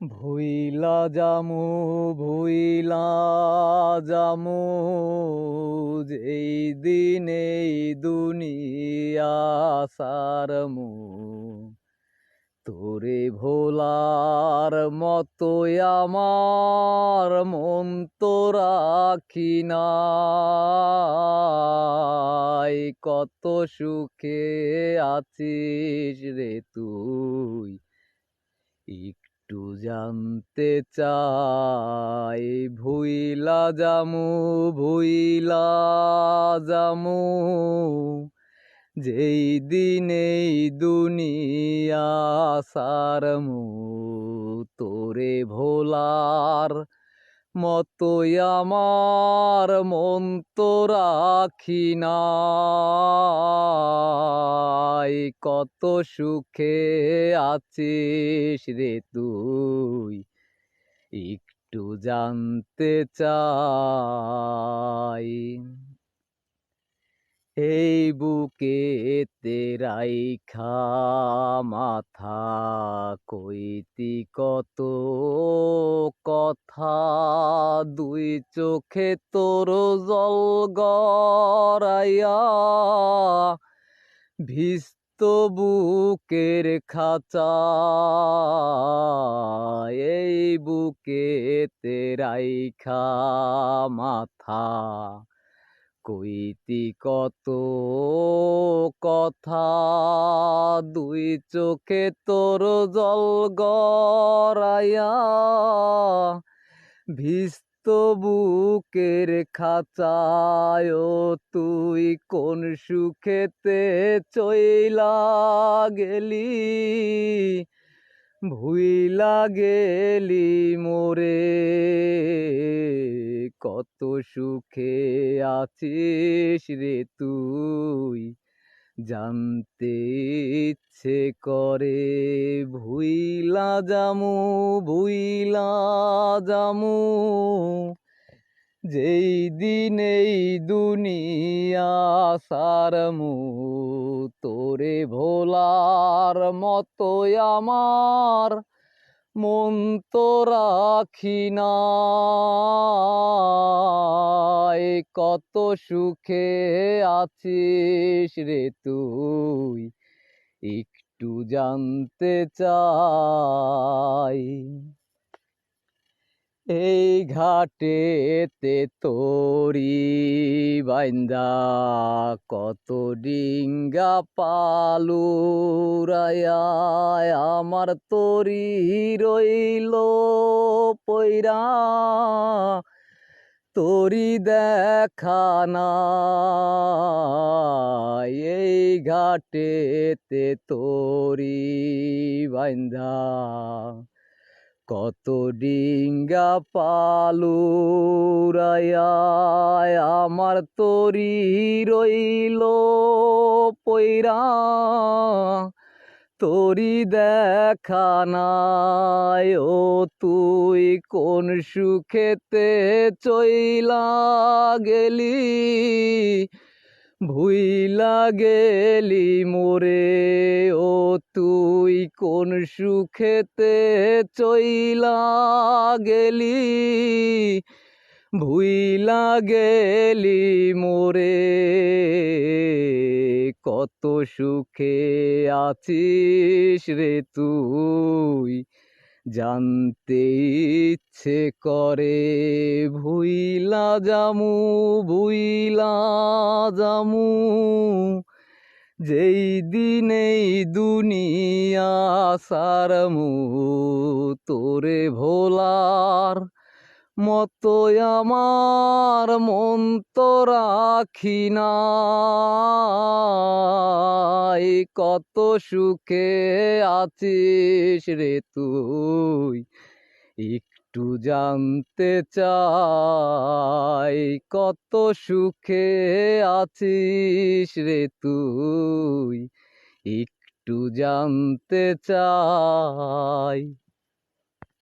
ভুইলা জামু ভুইলা জামু, যেই দিন এই দুনিয়া সারমু। তোরে ভোলার মতোই আমার মন তো রাখি নাই। কত সুখে আছিস রে তুই একটু জানতে চাই। ভুইলা জামু ভুইলা জামু যেই দিন দুনিয়া সারমু তোরে ভোলার মতোই আমার মন তো রাখি নাই। কত সুখে আছিস রে তুই একটু জানতে চাই। এই বুকে তেরাইখা মাথা, কইতি কত কথা? দুই চোখে তোর জল গড়াইয়া ভিস্ত বুকের খাঁচা। এই বুকে তেরাইখা মাথা। কইতি কত কথা, দুই চোখে তোর জল গড়াইয়া ভিস্ত বুকের খাঁচায় তুই কোন সুখেতে চইলা গেলি? ভুইলা গেলি মোরে। কত সুখে আছিস রে তুই? জানতে ইচ্ছে করে ভুইলা জামু ভুইলা জামু। যেই দিন এই দুনিয়া সারমু তোরে ভোলার মতো আমার। মন তো রাখি না কত সুখে আছিস রে তুই একটু জানতে চাই। এই ঘাটেতে তোরি বাইন্দা কত ডিঙ্গা পালুরায়া আমার তোরি রইল পৈরা। তোরি দেখা না এই ঘাটেতে তোরি বাইন্দা। কত ডিঙ্গা পালুরায়া আমার তরি রইল পৈরা। তোরি দেখা নাই, ও তুই কোন সুখেতে চইলা গেলি? ভুইলা গেলি মোরে, ও তুই কোন সুখেতে চইলা গেলি? ভুইলা গেলি মোরে, কত সুখে আছিস রে তুই? জানতে ইচ্ছে করে ভুইলা জামু ভুইলা জামু। যেই দিনেই দুনিয়া সারমু তোরে ভোলার মতোই আমার মন তো রাখি নাই। কত সুখে আছিস রে তুই? একটু জানতে চাই, কত সুখে আছিস রে তুই? একটু জানতে চাই।